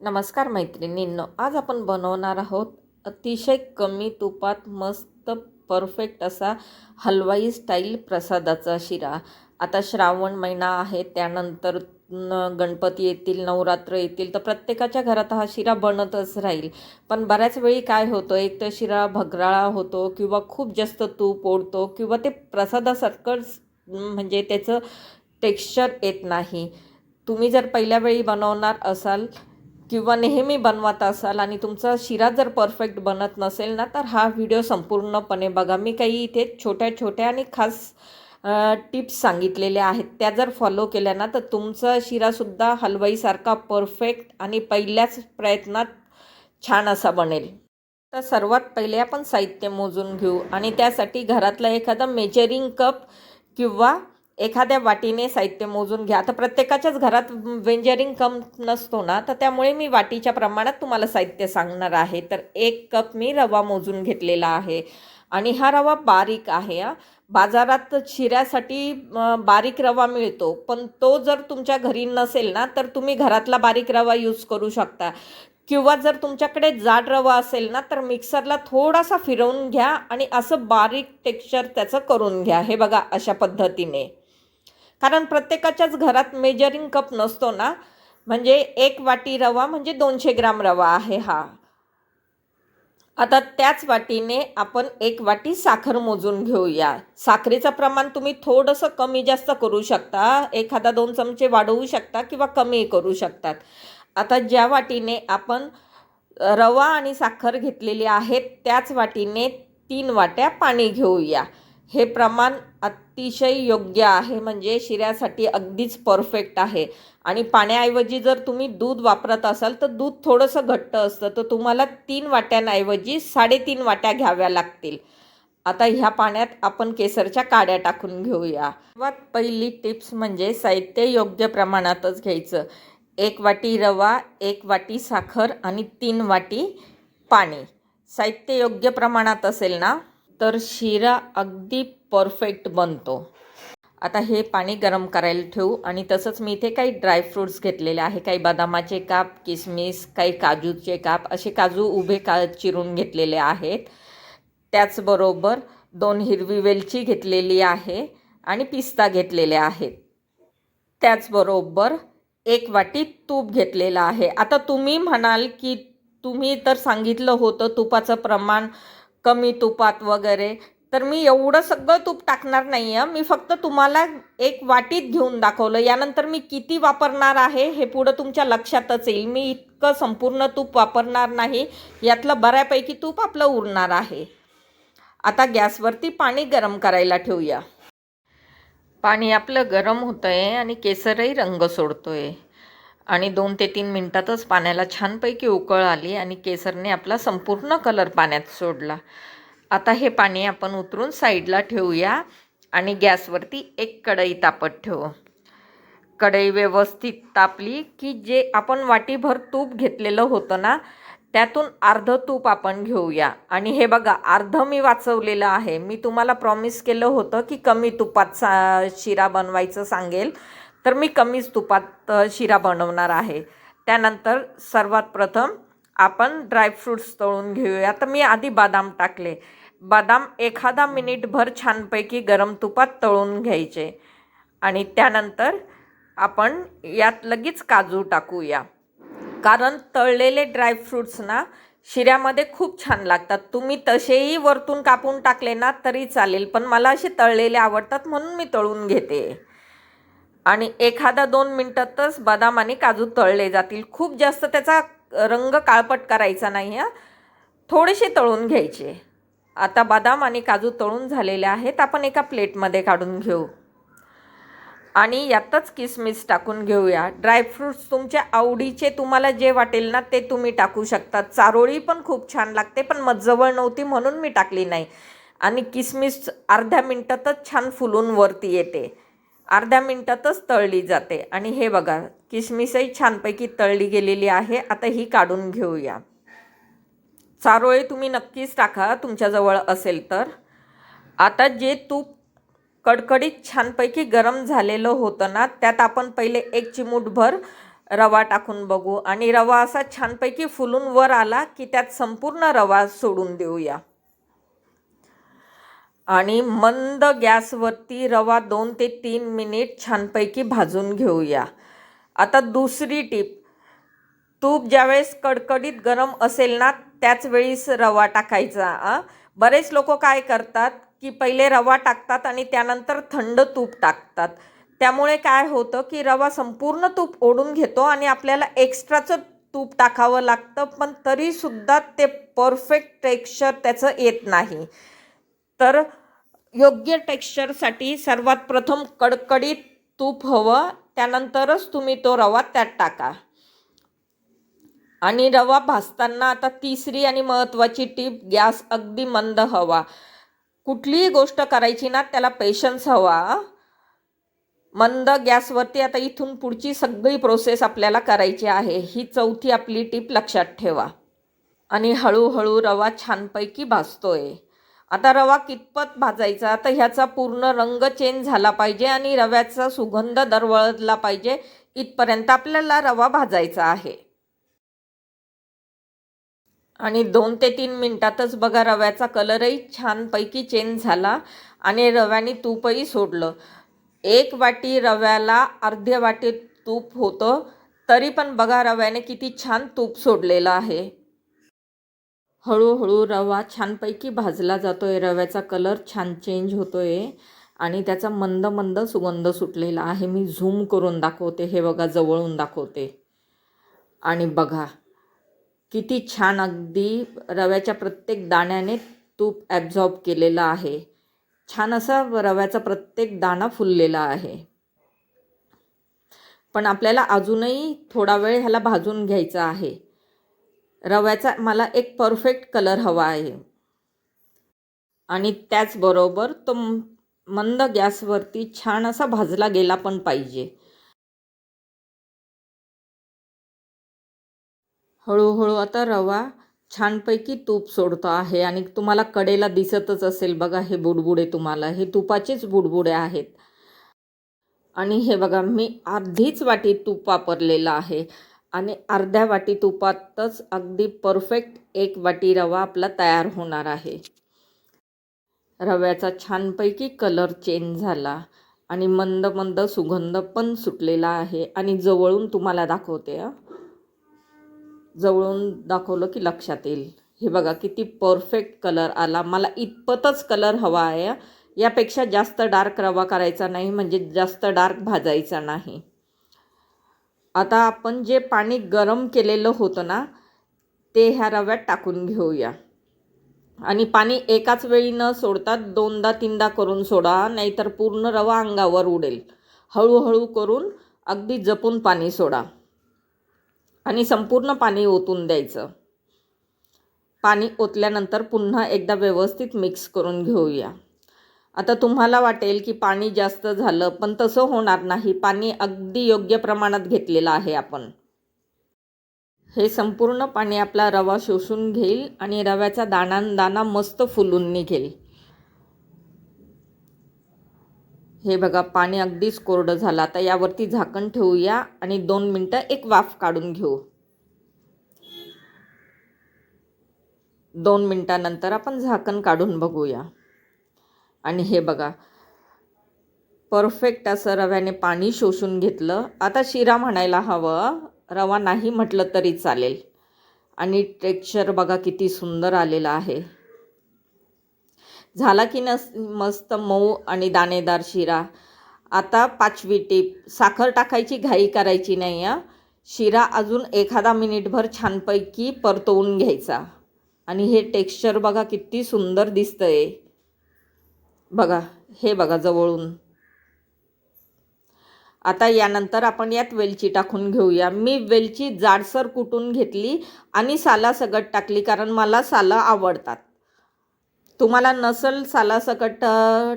नमस्कार मैत्रिणींनो आज आपण बनवणार आहोत अतिशय कमी तुपात मस्त परफेक्ट असा हलवाई स्टाईल प्रसादाचा शिरा. आता श्रावण महिना आहे त्यानंतर गणपती येतील नवरात्र येतील तर प्रत्येकाच्या घरात हा शिरा बनतच राहील. पण बऱ्याच वेळी काय होतं एक तर शिरा भगराळा होतो किंवा खूप जास्त तूप ओढतो किंवा ते प्रसादासारखं म्हणजे त्याचं टेक्स्चर येत नाही. तुम्ही जर पहिल्या वेळी बनवणार असाल किंवा नेहमी बनवत असाल आणि तुमचा शिरा जर परफेक्ट बनत नसेल ना तर हा व्हिडिओ संपूर्णपणे बघा. मी काही इथे छोट्या छोट्या आणि खास टिप्स सांगितलेल्या आहेत. त्या जर फॉलो केल्या ना तर तुमचा शिरासुद्धा हलवाईसारखा परफेक्ट आणि पहिल्याच प्रयत्नात छान असा बनेल. तर सर्वात पहिले आपण साहित्य मोजून घेऊ. आणि त्यासाठी घरातला एखादा मेजरिंग कप किंवा एखाद्या वाटीने साहित्य मोजून घ्या. तर प्रत्येकाच्याच घरात वेंजरिंग कम नसतो ना तर त्यामुळे मी वाटीच्या प्रमाणात तुम्हाला साहित्य सांगणार आहे. तर एक कप मी रवा मोजून घेतलेला आहे. आणि हा रवा बारीक आहे बाजारात शिऱ्यासाठी बारीक रवा मिळतो. पण तो जर तुमच्या घरी नसेल ना तर तुम्ही घरातला बारीक रवा यूज करू शकता. किंवा जर तुमच्याकडे जाड रवा असेल ना तर मिक्सरला थोडासा फिरवून घ्या आणि असं बारीक टेक्स्चर त्याचं करून घ्या. हे बघा अशा पद्धतीने. कारण प्रत्येकाच्याच घरात मेजरिंग कप नसतो ना. म्हणजे एक वाटी रवा म्हणजे दोनशे ग्राम रवा आहे हा. आता त्याच वाटीने आपण एक वाटी साखर मोजून घेऊया. साखरेचं प्रमाण तुम्ही थोडंसं कमी जास्त करू शकता. एखादा दोन चमचे वाढवू शकता किंवा कमी करू शकतात आता ज्या वाटीने आपण रवा आणि साखर घेतलेली आहे त्याच वाटीने तीन वाट्या पाणी घेऊया. हे प्रमाण अतिशय योग्य आहे. म्हणजे शिऱ्यासाठी अगदीच परफेक्ट आहे. आणि पाण्याऐवजी जर तुम्ही दूध वापरत असाल तर दूध थोडंसं घट्ट असतं. तर तुम्हाला तीन वाट्यांऐवजी साडेतीन वाट्या घ्याव्या लागतील. आता ह्या पाण्यात आपण केसरच्या काड्या टाकून घेऊया. सर्वात पहिली टिप्स म्हणजे साहित्य योग्य प्रमाणातच घ्यायचं. एक वाटी रवा एक वाटी साखर आणि तीन वाटी पाणी. साहित्य योग्य प्रमाणात असेल ना तर शिरा अगदी परफेक्ट बनतो. आता हे पाणी गरम करायला ठेवू आणि तसंच मी इथे काही ड्रायफ्रूट्स घेतलेले आहे. काही बदामाचे काप किसमिस काही काजूचे काप असे काजू उभे का चिरून घेतलेले आहेत. त्याचबरोबर दोन हिरवी वेलची घेतलेली आहे आणि पिस्ता घेतलेले आहेत. त्याचबरोबर एक वाटी तूप घेतलेलं आहे. आता तुम्ही म्हणाल की तुम्ही तर सांगितलं होतं तुपाचं प्रमाण कमी तुपात वगैरे तर मी एवढं सगळं तूप टाकणार नाही आहे मी फक्त तुम्हाला एक वाटीत घेऊन दाखवलं. यानंतर मी किती वापरणार आहे हे पुढं तुमच्या लक्षातच येईल. मी इतकं संपूर्ण तूप वापरणार नाही. यातलं बऱ्यापैकी तूप आपलं उरणार आहे. आता गॅसवरती पाणी गरम करायला ठेवूया. पाणी आपलं गरम होतं आहे आणि केसरही रंग सोडतो आहे आणि दोन ते तीन मिनटातच पाण्याला छानपैकी उकळ आली आणि केसरने आपला संपूर्ण कलर पाण्यात सोडला. आता हे पाणी आपण उतरून साईडला ठेवूया आणि गॅसवरती एक कढई तापत ठेवू. कढई व्यवस्थित तापली की जे आपण वाटीभर तूप घेतलेलं होतं ना त्यातून अर्ध तूप आपण घेऊया. आणि हे बघा अर्ध मी वाचवलेलं आहे. मी तुम्हाला प्रॉमिस केलं होतं की कमी तुपात सा शिरा बनवायचं सांगेल. तर मी कमीच तुपात शिरा बनवणार आहे. त्यानंतर सर्वात प्रथम आपण ड्रायफ्रूट्स तळून घेऊया. तर मी आधी बदाम टाकले. बदाम एखादा मिनिटभर छानपैकी गरम तुपात तळून घ्यायचे. आणि त्यानंतर आपण यात लगेच काजू टाकूया. कारण तळलेले ड्रायफ्रूट्स ना शिऱ्यामध्ये खूप छान लागतात. तुम्ही तसेही वरतून कापून टाकले ना तरी चालेल. पण मला असे तळलेले आवडतात म्हणून मी तळून घेते. आणि एखादा दोन मिनटातच बदाम आणि काजू तळले जातील. खूप जास्त त्याचा रंग काळपट करायचा नाही हा. थोडेसे तळून घ्यायचे. आता बदाम आणि काजू तळून झालेले आहेत. आपण एका प्लेटमध्ये काढून घेऊ. आणि यातच किसमिस टाकून घेऊया. ड्रायफ्रूट्स तुमच्या आवडीचे तुम्हाला जे वाटेल ना ते तुम्ही टाकू शकता. चारोळी पण खूप छान लागते पण मजवळ नव्हती म्हणून मी टाकली नाही. आणि किसमिस अर्ध्या मिनटातच छान फुलून वरती येते. अर्ध्या मिनटातच तळली जाते. आणि हे बघा किसमिसही छानपैकी तळली गेलेली आहे. आता ही काढून घेऊया. चारोळे तुम्ही नक्कीच टाका तुमच्याजवळ असेल तर. आता जे तूप कडकडीत छानपैकी गरम झालेलं होतं ना त्यात आपण पहिले एक चिमूटभर रवा टाकून बघू. आणि रवा असा छानपैकी फुलून वर आला की त्यात संपूर्ण रवा सोडून देऊया. आणि मंद गॅसवरती रवा दोन ते तीन मिनिट छानपैकी भाजून घेऊया. आता दुसरी टीप. तूप ज्यावेळेस कडकडीत गरम असेल ना त्याच वेळीस रवा टाकायचा आ बरेच लोक काय करतात की पहिले रवा टाकतात आणि त्यानंतर थंड तूप टाकतात. त्यामुळे काय होतं की रवा संपूर्ण तूप ओढून घेतो आणि आपल्याला एक्स्ट्राचं तूप टाकावं लागतं पण तरीसुद्धा ते परफेक्ट टेक्स्चर त्याचं येत नाही. तर योग्य टेक्स्चरसाठी सर्वात प्रथम कडकडीत तूप हवं त्यानंतरच तुम्ही तो रवा त्यात टाका. आणि रवा भाजताना आता तिसरी आणि महत्त्वाची टीप गॅस अगदी मंद हवा. कुठलीही गोष्ट करायची ना त्याला पेशन्स हवा. मंद गॅसवरती आता इथून पुढची सगळी प्रोसेस आपल्याला करायची आहे. ही चौथी आपली टीप लक्षात ठेवा. आणि हळूहळू रवा छानपैकी भाजतोय. आता रवा कितपत भाजायचा? तर ह्याचा पूर्ण रंग चेंज झाला पाहिजे आणि रव्याचा सुगंध दरवळला पाहिजे. इथपर्यंत आपल्याला रवा भाजायचा आहे. आणि दोन ते तीन मिनटातच बघा रव्याचा कलरही छानपैकी चेंज झाला आणि रव्याने तूपही सोडलं. एक वाटी रव्याला अर्ध्या वाटी तूप होतं. तरी पण बघा रव्याने किती छान तूप सोडलेलं आहे. हळूहळू रवा छानपैकी भाजला जातो आहे रव्याचा कलर छान चेंज होतो आहे आणि त्याचा मंद मंद सुगंध सुटलेला आहे. मी झूम करून दाखवते. हे बघा जवळून दाखवते. आणि बघा किती छान अगदी रव्याच्या प्रत्येक दाण्याने तूप ॲब्झॉर्ब केलेलं आहे. छान असा रव्याचा प्रत्येक दाणा फुललेला आहे. पण आपल्याला अजूनही थोडा वेळ ह्याला भाजून घ्यायचा आहे. रव्याचा मला एक परफेक्ट कलर हवा आहे. आणि त्याचबरोबर तो मंद गॅसवरती छान असा भाजला गेला पण पाहिजे. हळूहळू आता रवा छानपैकी तूप सोडतो आहे आणि तुम्हाला कडेला दिसतच असेल बघा हे बुडबुडे तुम्हाला. हे तुपाचेच बुडबुडे आहेत. आणि हे बघा मी अर्धीच वाटी तूप वापरलेलं आहे. आणि अर्ध्या वाटी तुपातच अगदी परफेक्ट एक वाटी रवा आपला तयार होणार आहे. रव्याचा छानपैकी कलर चेंज झाला आणि मंद मंद सुगंध पण सुटलेला आहे. आणि जवळून तुम्हाला दाखवते जवळून दाखवलं की लक्षात येईल. हे बघा किती परफेक्ट कलर आला. मला इतपतच कलर हवा आहे यापेक्षा जास्त डार्क रवा करायचा नाही म्हणजे जास्त डार्क भाजायचा नाही. आता आपण जे पाणी गरम केलेलं होतं ना ते ह्या रव्यात टाकून घेऊया. आणि पाणी एकाच वेळी न सोडता दोनदा तीनदा करून सोडा नाहीतर पूर्ण रवा अंगावर उडेल. हळूहळू करून अगदी जपून पाणी सोडा. आणि संपूर्ण पाणी ओतून द्यायचं. पाणी ओतल्यानंतर पुन्हा एकदा व्यवस्थित मिक्स करून घेऊया. आता तुम्हाला वाटेल की पाणी जास्त झालं पण तसं होणार नाही. पाणी अगदी योग्य प्रमाणात घेतलेलं आहे आपण. हे संपूर्ण पाणी आपला रवा शोषून घेईल आणि रव्याचा दाणा मस्त फुलून निघेल. हे बघा पाणी अगदीच कोरडं झालं. आता यावरती झाकण ठेवूया आणि दोन मिनटं एक वाफ काढून घेऊ. दोन मिनटानंतर आपण झाकण काढून बघूया. आणि हे बघा. परफेक्ट असं रव्याने पाणी शोषून घेतलं. आता शिरा म्हणायला हवं. रवा नाही म्हटलं तरी चालेल. आणि टेक्स्चर बघा किती सुंदर आलेलं आहे. झाला की नस मस्त मऊ आणि दाणेदार शिरा. आता पाचवी टीप साखर टाकायची घाई करायची नाही आहे शिरा अजून एखादा मिनिटभर छानपैकी परतवून घ्यायचा. आणि हे टेक्स्चर बघा किती सुंदर दिसतं आहे बघा हे बघा जवळून. आता यानंतर आपण यात वेलची टाकून घेऊया. मी वेलची जाडसर कुटून घेतली आणि सालासकट टाकली कारण मला सालं आवडतात. तुम्हाला नसल सालासकट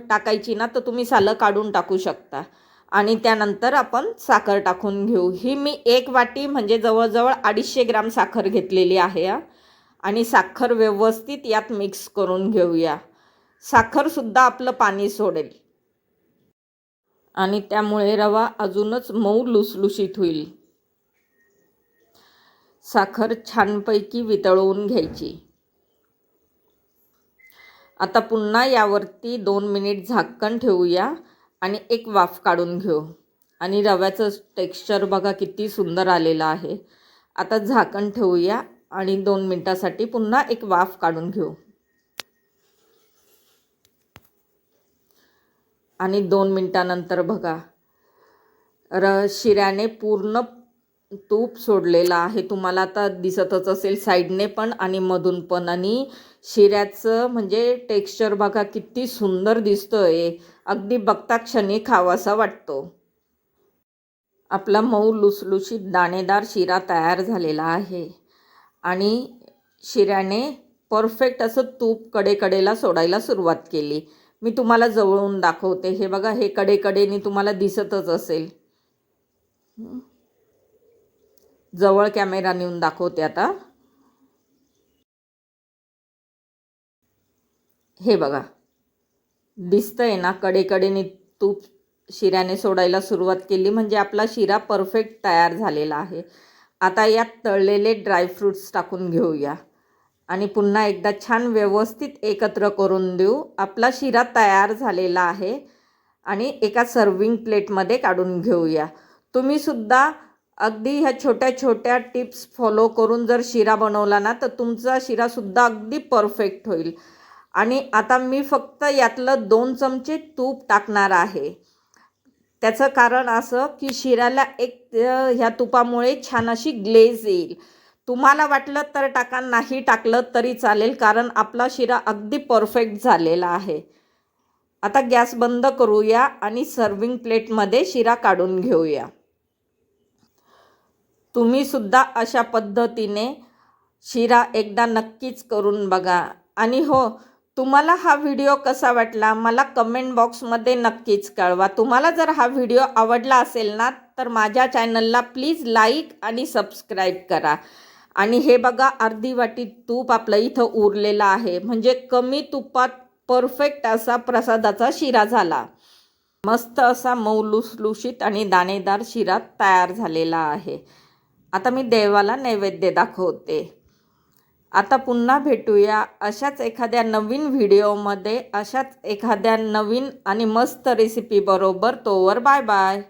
टाकायची ना तर तुम्ही सालं काढून टाकू शकता. आणि त्यानंतर आपण साखर टाकून घेऊ. ही मी एक वाटी म्हणजे जवळजवळ अडीचशे ग्राम साखर घेतलेली आहे आणि साखर व्यवस्थित यात मिक्स करून घेऊया. साखरसुद्धा आपलं पाणी सोडेल. आणि त्यामुळे रवा अजूनच मऊ लुसलुशीत होईल. साखर छानपैकी वितळवून घ्यायची. आता पुन्हा यावरती दोन मिनिट झाकण ठेवूया आणि एक वाफ काढून घेऊ. आणि रव्याचं टेक्स्चर बघा किती सुंदर आलेलं आहे. आता झाकण ठेवूया आणि दोन मिनटासाठी पुन्हा एक वाफ काढून घेऊ. आणि दोन मिनटानंतर बघा. र शिऱ्याने पूर्ण तूप सोडलेलं आहे. तुम्हाला आता दिसतच असेल साईडने पण आणि मधून पण. आणि शिऱ्याचं म्हणजे टेक्स्चर बघा किती सुंदर दिसतोय. अगदी बघता क्षणी खावासा वाटतो. आपला मऊ लुसलुशीत दाणेदार शिरा तयार झालेला आहे. आणि शिऱ्याने परफेक्ट असं तूप कडेकडेला सोडायला सुरुवात केली. मी तुम्हाला जवळून दाखवते. हे बघा हे कडेकडेनी तुम्हाला दिसतच असेल. जवळ कॅमेरा नेऊन दाखवते आता. हे बघा दिसतंय ना कडेकडेने तूप शिऱ्याने सोडायला सुरुवात केली. म्हणजे आपला शिरा परफेक्ट तयार झालेला आहे. आता यात तळलेले ड्रायफ्रूट्स टाकून घेऊया. आणि पुन्हा एकदा छान व्यवस्थित एकत्र करून देऊ. आपला शिरा तयार झालेला आहे आणि एका सर्विंग प्लेटमध्ये काढून घेऊया. तुम्हीसुद्धा अगदी ह्या छोट्या छोट्या टिप्स फॉलो करून जर शिरा बनवला ना तर तुमचा शिरासुद्धा अगदी परफेक्ट होईल. आणि आता मी फक्त यातलं दोन चमचे तूप टाकणार आहे. त्याचं कारण असं की शिऱ्याला एक ह्या तुपामुळे छान अशी ग्लेज येईल. तुम्हाला वाटलं तर टाका नाही टाकलं तरी चालेल कारण आपला शिरा अगदी परफेक्ट झालेला आहे. आता गॅस बंद करूया आणि सर्विंग प्लेटमध्ये शिरा काढून घेऊया. तुम्हीसुद्धा अशा पद्धतीने शिरा एकदा नक्कीच करून बघा. आणि हो तुम्हाला हा व्हिडिओ कसा वाटला मला कमेंट बॉक्समध्ये नक्कीच कळवा. तुम्हाला जर हा व्हिडिओ आवडला असेल ना तर माझ्या चॅनलला प्लीज लाईक आणि सबस्क्राईब करा. आणि हे बघा अर्धी वाटी तूप आपलं इथं उरलेलं आहे. म्हणजे कमी तुपात परफेक्ट असा प्रसादाचा शिरा झाला. मस्त असा मऊ लुसलुशीत आणि दाणेदार शिरा तयार झालेला आहे. आता मी देवाला नैवेद्य दाखवते. आता पुन्हा भेटूया अशाच एखाद्या नवीन व्हिडिओमध्ये अशाच एखाद्या नवीन आणि मस्त रेसिपीबरोबर तोवर बाय बाय.